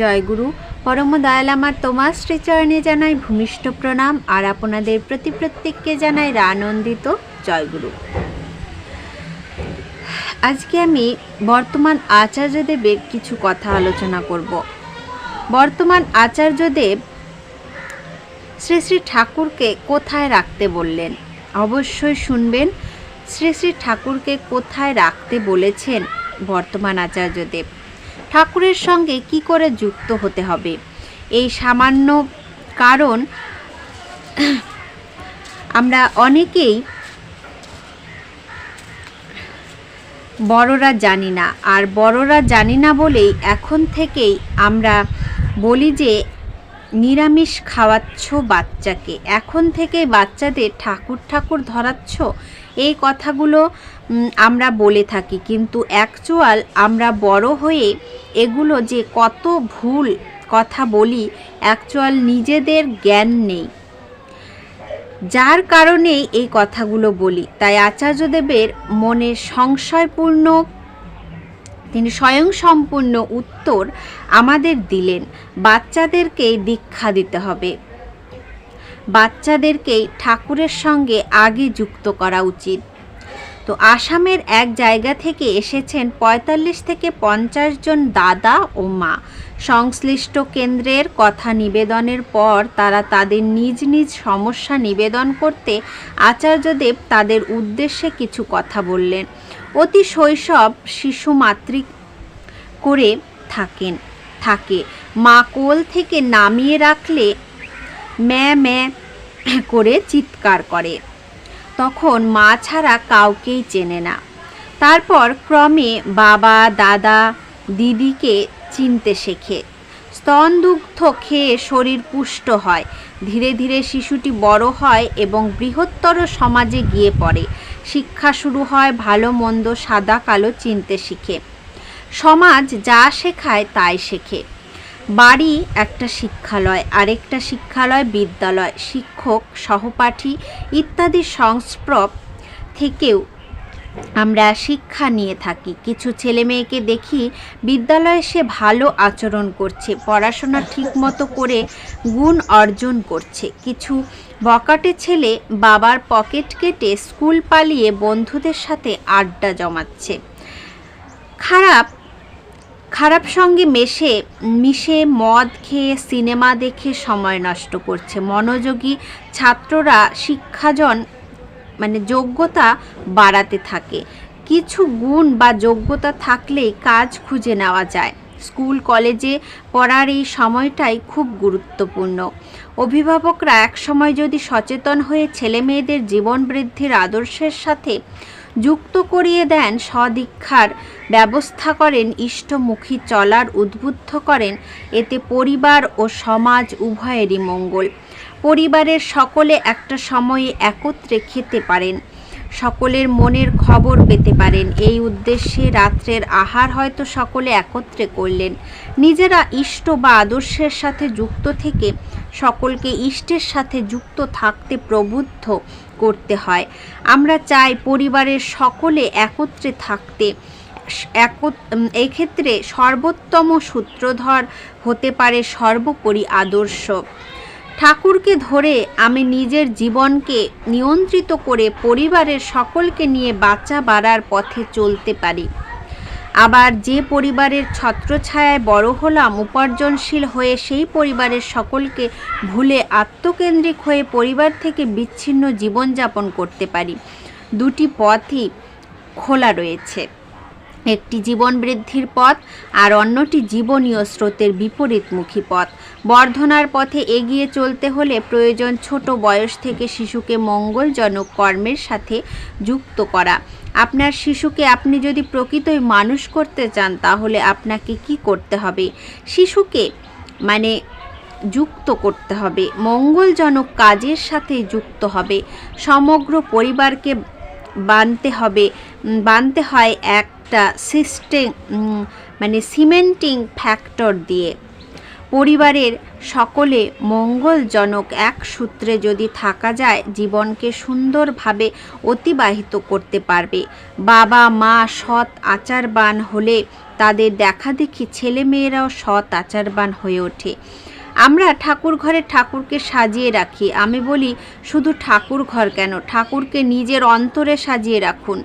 জয়গুরু পরম দয়াল আমার তোমার শ্রীচরণে জানাই ভূমিষ্ঠ প্রণাম, আর আপনাদের প্রতি প্রত্যেককে জানাই আনন্দিত জয়গুরু আজকে আমি বর্তমান আচার্যদেবের কিছু কথা আলোচনা করব। বর্তমান আচার্যদেব শ্রী শ্রী ঠাকুরকে কোথায় রাখতে বললেন? অবশ্যই শুনবেন, শ্রী শ্রী ঠাকুরকে কোথায় রাখতে বলেছেন বর্তমান আচার্যদেব। ঠাকুরের সঙ্গে কি করে যুক্ত হতে হবে? এই সামান্য কারণ আমরা অনেকেই বড়রা জানি না। আর বড়রা জানি না বলেই এখন থেকেই আমরা বলি যে নিরামিষ খাওয়াচ্ছ বাচ্চাকে। এখন থেকে বাচ্চাদের ঠাকুর ঠাকুর ধরাচ্ছ। এই কথাগুলো আমরা বলে থাকি। কিন্তু অ্যাকচুয়াল আমরা বড় হয়ে এগুলো যে কত ভুল কথা বলি অ্যাকচুয়াল নিজেদের জ্ঞান নেই। যার কারণেই এই কথাগুলো বলি। তাই আচার্যদেবের মনে সংশয়পূর্ণ, তিনি স্বয়ংসম্পূর্ণ উত্তর আমাদের দিলেন। বাচ্চাদেরকে দীক্ষা দিতে হবে। বাচ্চাদেরকেই ঠাকুরের সঙ্গে আগে যুক্ত করা উচিত। তো আসামের এক জায়গা থেকে এসেছেন পঁয়তাল্লিশ থেকে পঞ্চাশ জন দাদা ও মা। সংশ্লিষ্ট কেন্দ্রের কথা নিবেদনের পর তারা তাদের নিজ নিজ সমস্যা নিবেদন করতে আচার্যদেব তাদের উদ্দেশ্যে কিছু কথা বললেন। অতি শৈশব শিশু মাতৃক করে থাকেন, থাকে। মা কোল থেকে নামিয়ে রাখলে ম্যা ম্যা করে চিৎকার করে। তখন মা ছাড়া কাউকেই চেনে না। তারপর ক্রমে বাবা, দাদা, দিদিকে চিনতে শেখে। স্তনদুগ্ধ খেয়ে শরীর পুষ্ট হয়। ধীরে ধীরে শিশুটি বড় হয় এবং বৃহত্তর সমাজে গিয়ে পড়ে। শিক্ষা শুরু হয় ভালো মন্দ সাদা কালো চিনতে শিখে। সমাজ যা শেখায় তাই শেখে। বাড়ি একটা শিক্ষালয়, আরেকটা শিক্ষালয়, বিদ্যালয়, শিক্ষক, সহপাঠী ইত্যাদি সংস্পর্ক থেকেও আমরা শিক্ষা নিয়ে থাকি। কিছু ছেলে মেয়েকে দেখি বিদ্যালয়ে সে ভালো আচরণ করছে, পড়াশোনা ঠিকমতো করে গুণ অর্জন করছে। কিছু বকাটে ছেলে বাবার পকেট কেটে স্কুল পালিয়ে বন্ধুদের সাথে আড্ডা জমাচ্ছে। খারাপ খারাপ সঙ্গে মেশে, মিশে মদ খেয়ে সিনেমা দেখে সময় নষ্ট করছে। মনোযোগী ছাত্ররা শিক্ষাজন মানে যোগ্যতা বাড়াতে থাকে। কিছু গুণ বা যোগ্যতা থাকলেই কাজ খুঁজে নেওয়া যায়। স্কুল, কলেজে পড়ার এই সময়টাই খুব গুরুত্বপূর্ণ। অভিভাবকরা একসময় যদি সচেতন হয়ে ছেলে মেয়েদের জীবন বৃদ্ধির আদর্শের সাথে যুক্ত করিয়ে দেন সদীক্ষার ব্যবস্থা করেন ইষ্টমুখী চলার উদ্বুদ্ধ করেন। এতে পরিবার ও সমাজ উভয়েরই মঙ্গল। পরিবারের সকলে একটা সময়ে একত্রে খেতে পারেন। সকলের মনের খবর পেতে পারেন। এই উদ্দেশ্যে রাত্রের আহার হয়তো সকলে একত্রে করলেন। নিজেরা ইষ্ট বা আদর্শের সাথে যুক্ত থেকে সকলকে ইষ্টের সাথে যুক্ত থাকতে প্রবুদ্ধ করতে হয়। আমরা চাই পরিবারের সকলে একত্রে থাকতে। এক্ষেত্রে সর্বোত্তম সূত্রধর হতে পারে সর্বোপরি আদর্শ। ঠাকুরকে ধরে আমি নিজের জীবনকে নিয়ন্ত্রিত করে পরিবারের সকলকে নিয়ে বাচ্চা বাড়ার পথে চলতে পারি। আবার যে পরিবারের ছত্রছায়ায় বড় হলাম, উপার্জনশীল হয়ে সেই পরিবারের সকলকে ভুলে আত্মকেন্দ্রিক হয়ে পরিবার থেকে বিচ্ছিন্ন জীবনযাপন করতে পারি। দুটি পথই খোলা রয়েছে। একটি জীবন বৃদ্ধির পথ আর অন্যটি জীবনীয় স্রোতের বিপরীতমুখী পথ। বর্ধনার পথে এগিয়ে চলতে হলে প্রয়োজন ছোট বয়স থেকে শিশুকে মঙ্গলজনক কর্মের সাথে যুক্ত করা। আপনার শিশুকে আপনি যদি প্রকৃতই মানুষ করতে চান, তাহলে আপনাকে কি করতে হবে? শিশুকে মানে যুক্ত করতে হবে, মঙ্গলজনক কাজের সাথে যুক্ত হবে, সমগ্র পরিবারকে বানতে হবে বানতে হয় একটা সিস্টেম মানে সিমেন্টিং ফ্যাক্টর দিয়ে। পরিবারের সকলে মঙ্গলজনক এক সূত্রে যদি থাকা যায়, জীবনকে সুন্দরভাবে অতিবাহিত করতে পারবে। বাবা, মা সৎ আচারবান হলে তাদের দেখাদেখি ছেলেমেয়েরাও সৎ আচারবান হয়ে ওঠে। আমরা ঠাকুর ঘরে ঠাকুরকে সাজিয়ে রাখি। আমি বলি, শুধু ঠাকুর ঘর কেন? ঠাকুরকে নিজের অন্তরে সাজিয়ে রাখুন।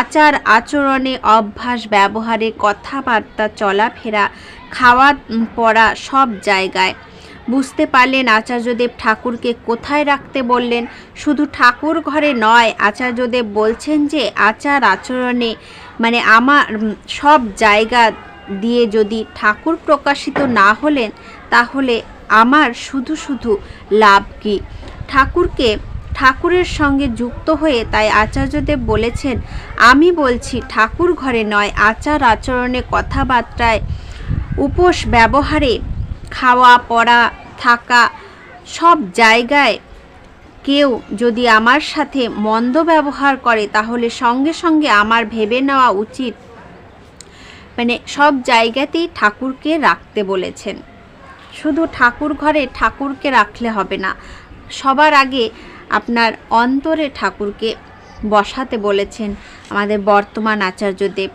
আচার, আচরণে, অভ্যাস, ব্যবহারে, কথাবার্তা, চলাফেরা, খাওয়া পড়া সব জায়গায়। বুঝতে পারলেন আচার্যদেব ঠাকুরকে কোথায় রাখতে বললেন? শুধু ঠাকুর ঘরে নয়, আচার্যদেব বলছেন যে, আচার, আচরণে মানে আমার সব জায়গা দিয়ে যদি ঠাকুর প্রকাশিত না হলেন, তাহলে আমার শুধু শুধু লাভ কি? ঠাকুরকে, ঠাকুরের সঙ্গে যুক্ত হয়ে তাই আচার্যদেব বলেছেন, আমি বলছি, ঠাকুর ঘরে নয়, আচার আচরণে কথাবার্তায়, উপোস ব্যবহারে, খাওয়া, পড়া, থাকা, সব জায়গায় কেউ যদি আমার সাথে মন্দ ব্যবহার করে, তাহলে সঙ্গে সঙ্গে আমার ভেবে নেওয়া উচিত। মানে সব জায়গাতেই ঠাকুরকে রাখতে বলেছেন। শুধু ঠাকুর ঘরে ঠাকুরকে রাখলে হবে না, সবার আগে আপনার অন্তরে ঠাকুরকে বসাতে বলেছেন আমাদের বর্তমান আচার্যদেব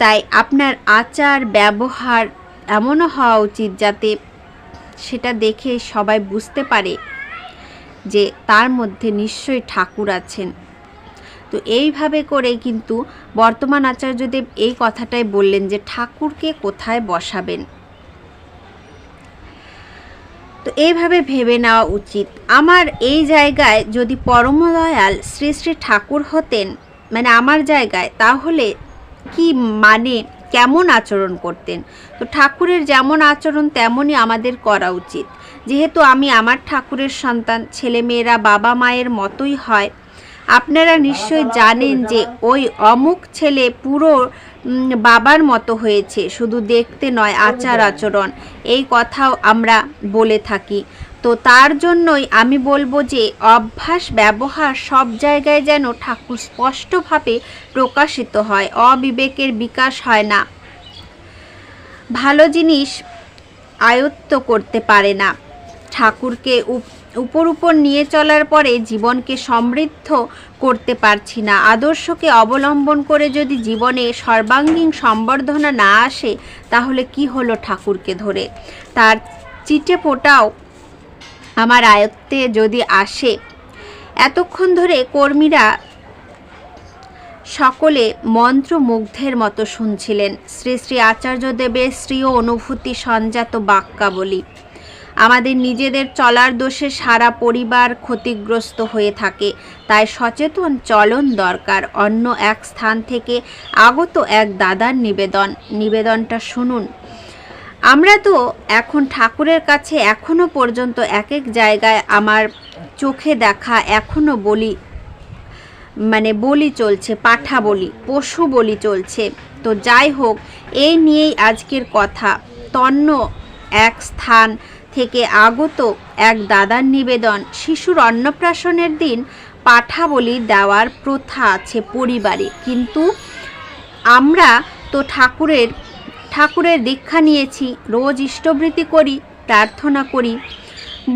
তাই আপনার আচার, ব্যবহার এমনও হওয়া উচিত যাতে সেটা দেখে সবাই বুঝতে পারে যে তার মধ্যে নিশ্চয়ই ঠাকুর আছেন। তো এইভাবে করে কিন্তু বর্তমান আচার্যদেব এই কথাটাই বললেন যে ঠাকুরকে কোথায় বসাবেন। তো এইভাবে ভেবে নেওয়া উচিত। আমার এই জায়গায় যদি পরমদয়াল শ্রী শ্রী ঠাকুর হতেন মানে আমার জায়গায়, তাহলে কি মানে কেমন আচরণ করতেন? তো ঠাকুরের যেমন আচরণ, তেমনই আমাদের করা উচিত। যেহেতু আমি আমার ঠাকুরের সন্তান, ছেলেমেয়েরা বাবা মায়ের মতোই হয় আপনারা নিশ্চয় জানেন যে ওই অমুক ছেলে পুরো বাবার মতো হয়েছে, শুধু দেখতে নয়, আচার আচরণ। এই কথাও আমরা বলে থাকি। তো তার জন্যই আমি বলব যে, অভ্যাস, ব্যবহার সব জায়গায় যেন ঠাকুর স্পষ্টভাবে প্রকাশিত হয়, অবিবেকের বিকাশ হয় না। ভালো জিনিস আয়ত্ত করতে পারে না। ঠাকুরকে উপ- উপর উপর নিয়ে চলার পরে জীবনকে সমৃদ্ধ করতে পারছি না। আদর্শকে অবলম্বন করে যদি জীবনে সর্বাঙ্গীন সম্বর্ধনা না আসে, তাহলে কি হলো ঠাকুরকে ধরে? তার চিটে পোটাও আমার আয়ত্তে যদি আসে। এতক্ষণ ধরে কর্মীরা সকলে মন্ত্রমুগ্ধের মতো শুনছিলেন। শ্রী শ্রী আচার্যদেবের শ্রীয় অনুভূতি সঞ্জাত বাক্যাবলী। আমাদের নিজেদের চলার দোষে সারা পরিবার ক্ষতিগ্রস্ত হয়ে থাকে। তাই সচেতন চলন দরকার। অন্য এক স্থান থেকে আগত এক দাদার নিবেদন। নিবেদনটা শুনুন। আমরা তো এখন ঠাকুরের কাছে এখনও পর্যন্ত এক এক জায়গায় আমার চোখে দেখা এখনও বলি মানে বলি চলছে, পাঠা বলি, পশু বলি চলছে। তো যাই হোক, এই নিয়েই আজকের কথা। তন্ন এক স্থান থেকে আগত এক দাদার নিবেদন শিশুর অন্নপ্রাশনের দিন পাঠা বলি দেওয়ার প্রথা আছে পরিবারে। কিন্তু আমরা তো ঠাকুরের ঠাকুরের দীক্ষা নিয়েছি, রোজ ইষ্টবৃত্তি করি, প্রার্থনা করি।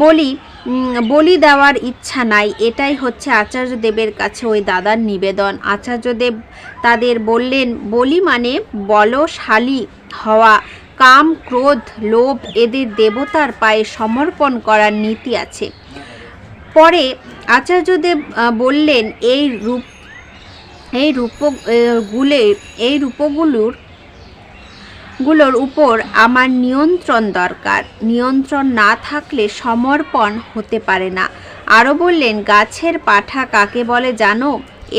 বলি বলি দেওয়ার ইচ্ছা নাই, এটাই হচ্ছে আচার্যদেবের কাছে ওই দাদার নিবেদন। আচার্যদেব তাদের বললেন, বলি মানে বলশালী হওয়া। কাম, ক্রোধ, লোভ এদের দেবতার পায়ে সমর্পণ করার নীতি আছে। পরে আচার্যদেব বললেন, এই রূপ এই রূপ গুলে, এই রূপগুলোর, গুলোর উপর আমার নিয়ন্ত্রণ দরকার। নিয়ন্ত্রণ না থাকলে সমর্পণ হতে পারে না। আরও বললেন, গাছের পাঠা কাকে বলে জানো?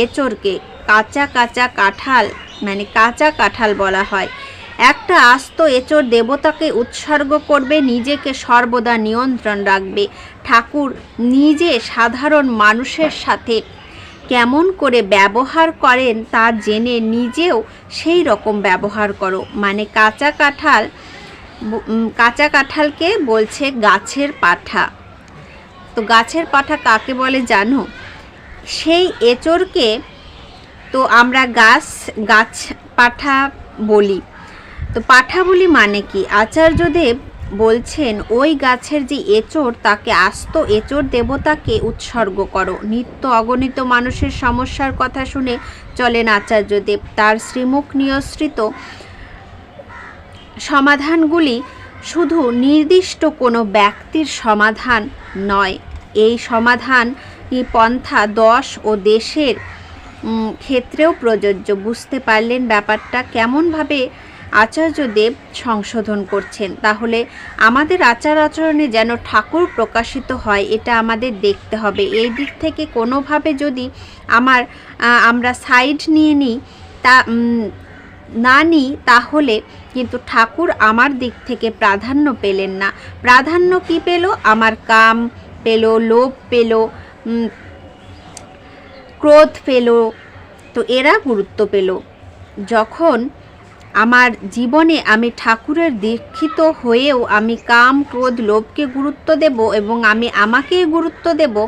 এচোরকে কাঁচা কাঁচা কাঁঠাল মানে কাঁচা কাঁঠাল বলা হয়। একটা আস্ত এচোর দেবতাকে উৎসর্গ করবে, নিজেকে সর্বদা নিয়ন্ত্রণ রাখবে। ঠাকুর নিজে সাধারণ মানুষের সাথে কেমন করে ব্যবহার করেন তা জেনে নিজেও সেই রকম ব্যবহার করো। মানে কাঁচা কাঁঠাল কাঁচা কাঁঠালকে বলছে গাছের পাঠা। তো গাছের পাঠা কাকে বলে জানো? সেই এচোরকে তো আমরা গাছ গাছ পাঠা বলি। তো পাঠা বলি মানে কি? আচার্যদেব বলছেন, ওই গাছের যে এচোর তাকে আস্ত এচোর দেবতাকে উৎসর্গ করো। নিত্য অগণিত মানুষের সমস্যার কথা শুনে চলেন আচার্যদেব। তার শ্রীমুখ নিয়সৃত সমাধানগুলি শুধু নির্দিষ্ট কোনো ব্যক্তির সমাধান নয়। এই সমাধান পন্থা দশ ও দেশের ক্ষেত্রেও প্রযোজ্য। বুঝতে পারলেন ব্যাপারটা কেমনভাবে আচার্যদেব সংশোধন করছেন। তাহলে আমাদের আচার আচরণে যেন ঠাকুর প্রকাশিত হয়, এটা আমাদের দেখতে হবে। এই দিক থেকে কোনোভাবে যদি আমার আমরা সাইড নিয়ে নিই, তা না নিই, তাহলে কিন্তু ঠাকুর আমার দিক থেকে প্রাধান্য পেলেন না। প্রাধান্য কি পেল? আমার কাম পেল, লোভ পেল ক্রোধ পেল, তো এরা গুরুত্ব পেল। যখন আমার জীবনে আমি ঠাকুরের দীক্ষিত হয়েও আমি কাম, ক্রোধ, লোভকে গুরুত্ব দেব এবং আমি আমাকেই গুরুত্ব দেব।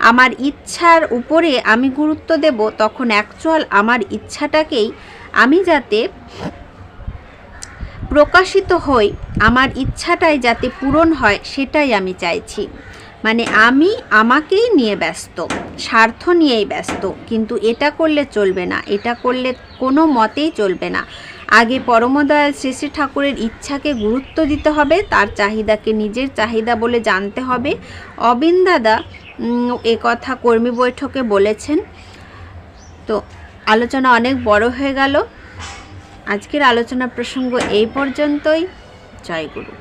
আমার ইচ্ছার উপরে আমি গুরুত্ব দেব। তখন অ্যাকচুয়াল আমার ইচ্ছাটাকেই আমি যাতে প্রকাশিত হই, আমার ইচ্ছাটাই যাতে পূরণ হয়, সেটাই আমি চাইছি। মানে আমি আমাকেই নিয়ে ব্যস্ত, স্বার্থ নিয়েই ব্যস্ত। কিন্তু এটা করলে চলবে না, এটা করলে কোনো মতেই চলবে না। আগে পরমদয়াল শ্রী ঠাকুরের ইচ্ছাকে গুরুত্ব দিতে হবে, তার চাহিদাকে নিজের চাহিদা বলে জানতে হবে। অবিন দাদা এ কথা কর্মী বৈঠকে বলেছেন। তো আলোচনা অনেক বড় হয়ে গেল। আজকের আলোচনা প্রসঙ্গ এই পর্যন্তই। জয় গুরু।